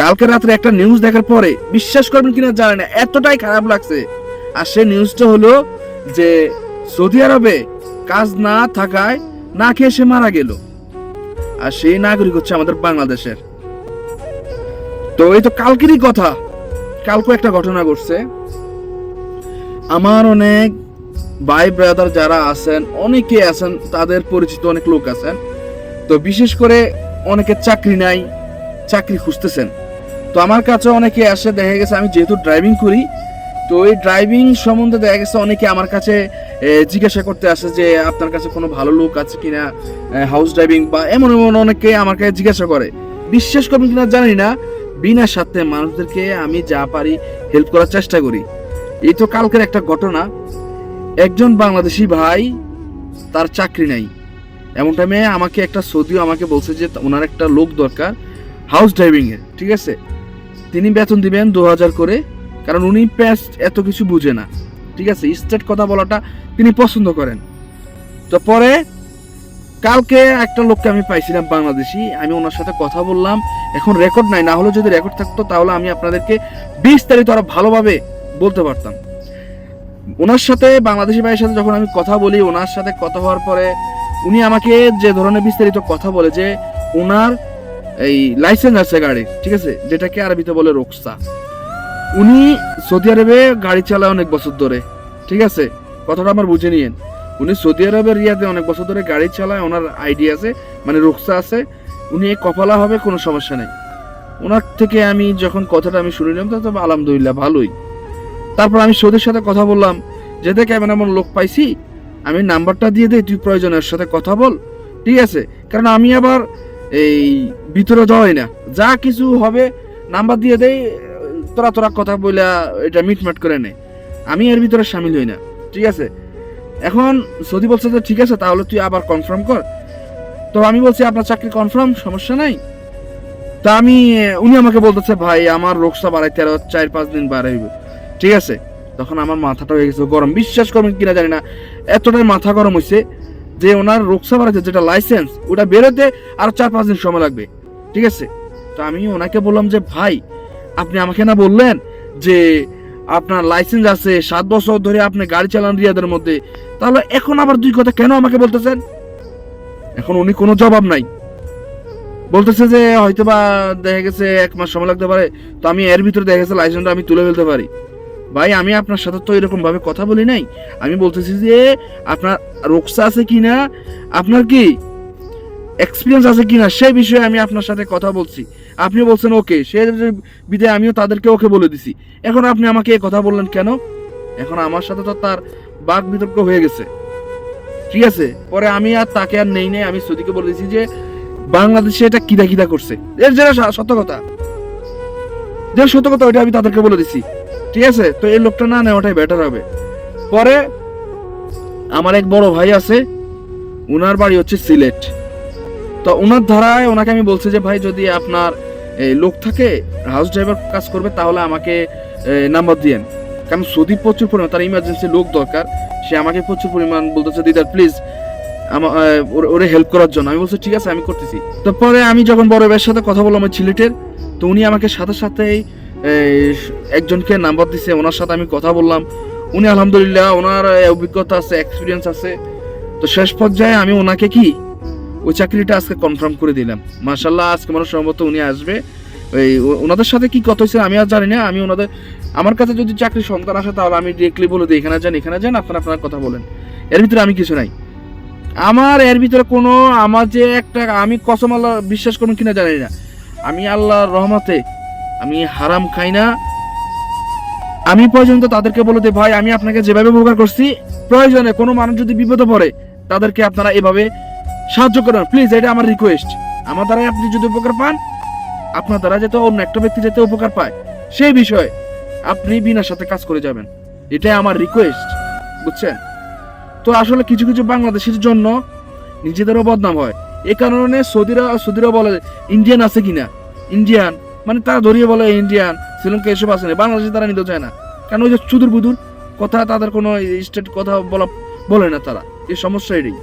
কালকে রাত্রে একটা নিউজ দেখার পরে বিশ্বাস করবেন কিনা জানি না, এতটাই খারাপ লাগছে। আর সে নিউজটা হলো যে সৌদি আরবে কাজ না থাকায় না খেয়ে সে মারা গেল। আর সেই নাগরিক হচ্ছে আমাদের বাংলাদেশের। তো এই তো কালকেরই কথা। কালকে একটা ঘটনা ঘটছে। আমার অনেক ভাই ব্রাদার যারা আছেন, অনেকে আছেন, তাদের পরিচিত অনেক লোক আছেন। তো বিশেষ করে অনেকে চাকরি নাই, চাকরি খুঁজতেছেন। তো আমার কাছে অনেকে আসে, দেখা গেছে আমি যেহেতু ড্রাইভিং করি, তো এই ড্রাইভিং সম্বন্ধে দেখা গেছে অনেকে আমার কাছে জিজ্ঞাসা করতে আসে যে, আপনার কাছে কোনো ভালো লোক আছে কিনা হাউস ড্রাইভিং বা এমন এমন অনেকে আমার কাছে জিজ্ঞাসা করে। বিশ্বাস করবেন কিনা জানি না, বিনা সাথে মানুষদেরকে আমি যা পারি হেল্প করার চেষ্টা করি। এই তো কালকের একটা ঘটনা। একজন বাংলাদেশি ভাই, তার চাকরি নাই। এমন টাইমে আমাকে একটা সৌদিও আমাকে বলছে যে, ওনার একটা লোক দরকার হাউস ড্রাইভিংয়ের ঠিক আছে? তিনি বেতন দিবেন দু হাজার করে, কারণ উনি প্যাস্ট এত কিছু বুঝে না। ঠিক আছে স্টেট কথা বলাটা তিনি পছন্দ করেন। তো পরে কালকে একটা লোককে আমি পাইছিলাম বাংলাদেশি, আমি ওনার সাথে কথা বললাম, এখন রেকর্ড নাই, না হলে যদি রেকর্ড থাকতো তাহলে আমি আপনাদেরকে বিস্তারিত আরও ভালোভাবে বলতে পারতাম। ওনার সাথে, বাংলাদেশি ভাইয়ের সাথে যখন আমি কথা বলি, ওনার সাথে কথা হওয়ার পরে উনি আমাকে যে ধরনের বিস্তারিত কথা বলে যে ওনার এই লাইসেন্স আছে গাড়ির ঠিক আছে? যেটাকে আরবিতে বলে রোকসা উনি সৌদি আরবে গাড়ি চালায় অনেক বছর ধরে, ঠিক আছে? কথাটা আমার বুঝে নিয়েন। উনি সৌদি আরবের রিয়াদে অনেক বছর ধরে গাড়ি চালায়, ওনার আইডিয়া আছে মানে রোকসা আছে। উনি কপালা হবে, কোনো সমস্যা নেই। ওনার থেকে আমি যখন কথাটা আমি শুনিলাম তো তবে আলহামদুলিল্লাহ ভালোই। তারপর আমি সৌদির সাথে কথা বললাম, যে দেখ এমন এমন লোক পাইছি, আমি নাম্বারটা দিয়ে দেই, তুই প্রয়োজনের সাথে কথা বল। ঠিক আছে? কারণ আমি আবার এই ভিতরে যাওয়াই না। যা কিছু হবে নাম্বার দিয়ে দেয় তোরা তোরা কথা বইলা এটা মিটমাট করে নে। আমি এর ভিতরে সামিল হই না, ঠিক আছে? এখন সৌদি বলছে যে ঠিক আছে, তাহলে তুই আবার কনফার্ম কর। তো আমি বলছি, আপনার চাকরি কনফার্ম সমস্যা নাই। তা আমি, উনি আমাকে বলতেছে, ভাই, আমার রোগসা বাড়াইতে আরও চার, পাঁচ দিন বাড়াইব ঠিক আছে? তখন আমার মাথাটা হয়ে গেছে গরম। বিশ্বাস করবেন কিনা জানি না, এতটাই মাথা গরম হয়েছে যে ওনার রোগসা বাড়াইছে যেটা লাইসেন্স ওটা বেরোতে আর চার পাঁচ দিন সময় লাগবে। ঠিক আছে? তো আমি ওনাকে বললাম যে, ভাই, আপনি আমাকে না বললেন যে আপনার লাইসেন্স আছে, সাত বছর ধরে আপনি গাড়ি চালান রিয়াদের মধ্যে, তাহলে এখন আবার দুই কথা কেন আমাকে বলতেছেন? এখন উনি কোনো জবাব নাই। বলতেছে যে হয়তো বা দেখা গেছে এক মাস সময় লাগতে পারে। তো আমি এর ভিতরে দেখা গেছে লাইসেন্সটা আমি তুলে ফেলতে পারি। ভাই, আমি আপনার সাথে তো এরকম ভাবে কথা বলি নাই। আমি বলতেছি যে, আপনার রোকসা আছে কিনা, আপনার কি এক্সপিরিয়েন্স আছে কিনা, সেই বিষয়ে আমি আপনার সাথে কথা বলছি। আপনি বলছেন, ওকে, সে বিদায় আমিও তাদেরকে ওকে বলে দিছি। এখন আপনি আমাকে এই কথা বললেন কেন? এখন আমার সাথে তো তার বাক বিতর্ক হয়ে গেছে। ঠিক আছে, পরে আমি আর তাকে আর নেই নেই, আমি সৌদিকে বলে দিছি যে, বাংলাদেশে এটা কিদা কিদা করছে। এর যেটা সত্য কথা। যে সত্য কথা, ওইটা আমি তাদেরকে বলে দিছি। ঠিক আছে? তো এই লোকটা না নেওয়াটাই বেটার হবে। পরে আমার এক বড় ভাই আছে, উনার বাড়ি হচ্ছে সিলেট। তো ওনার ধারায় ওনাকে আমি বলছি যে, ভাই, যদি আপনার এই লোক থাকে হাউস ড্রাইভার কাজ করবে, তাহলে আমাকে নাম্বার দিয়েন। কারণ সৌদি প্রচুর পরিমাণ, তার ইমার্জেন্সি লোক দরকার, সে আমাকে প্রচুর পরিমাণ বলতেছে, দিদার প্লিজ আমার ওরে হেল্প করার জন্য। আমি বলছি, ঠিক আছে, আমি করতেছি। তো পরে আমি যখন বড় ভাইয়ের সাথে কথা বললাম ওই ছিলেটের তো উনি আমাকে সাথে সাথেই একজনকে নাম্বার দিছে, ওনার সাথে আমি কথা বললাম। উনি আলহামদুলিল্লাহ ওনার অভিজ্ঞতা আছে এক্সপিরিয়েন্স আছে। তো শেষ পর্যায়ে আমি ওনাকে কি? ওই চাকরিটা আজকে কনফার্ম করে দিলাম। মার্শাল্লাহ আজকে মনে হয় সম্ভবত উনি আসবে। ওই ওনাদের সাথে কি কথা হয়েছে আমি আর জানি না। আমি ওনাদের, আমার কাছে যদি চাকরি সন্তান আসে তাহলে আমি ডিরেক্টলি বলে দিই, এখানে যান এখানে যান, আপনারা, আপনার কথা বলেন। এর ভিতরে আমি কিছু নাই। আমার, এর ভিতরে কোনো, আমার যে একটা, আমি কসম আল্লাহ বিশ্বাস করুন কিনা জানি না। আমি আল্লাহর রহমতে আমি হারাম খাই না। আমি পর্যন্ত তাদেরকে বলে দিই, ভাই, আমি আপনাকে যেভাবে উপকার করছি, প্রয়োজনে কোনো মানুষ যদি বিপদে পড়ে, তাদেরকে আপনারা এভাবে সাহায্য করুন। প্লিজ, এটা আমার রিকোয়েস্ট আমার দ্বারাই আপনি যদি উপকার পান, আপনার দ্বারা যাতে অন্য একটা ব্যক্তি যাতে উপকার পায়। সেই বিষয়ে আপনি বিনার সাথে কাজ করে যাবেন। এটাই আমার রিকোয়েস্ট বুঝছেন? তো আসলে কিছু কিছু বাংলাদেশের জন্য নিজেদেরও বদনাম হয়। এ কারণে সৌদিরা সৌদিরা বলে, ইন্ডিয়ান আছে কিনা? ইন্ডিয়ান। মানে তারা ধরিয়ে বলে ইন্ডিয়ান শ্রীলঙ্কা এসব আসে না, বাংলাদেশে তারা নিতে চায় না। কারণ ওই যে চুদুর বুদুর? কথা তাদের কোনো স্টেট কথা বলা, বলে না তারা। এই সমস্যা এটাই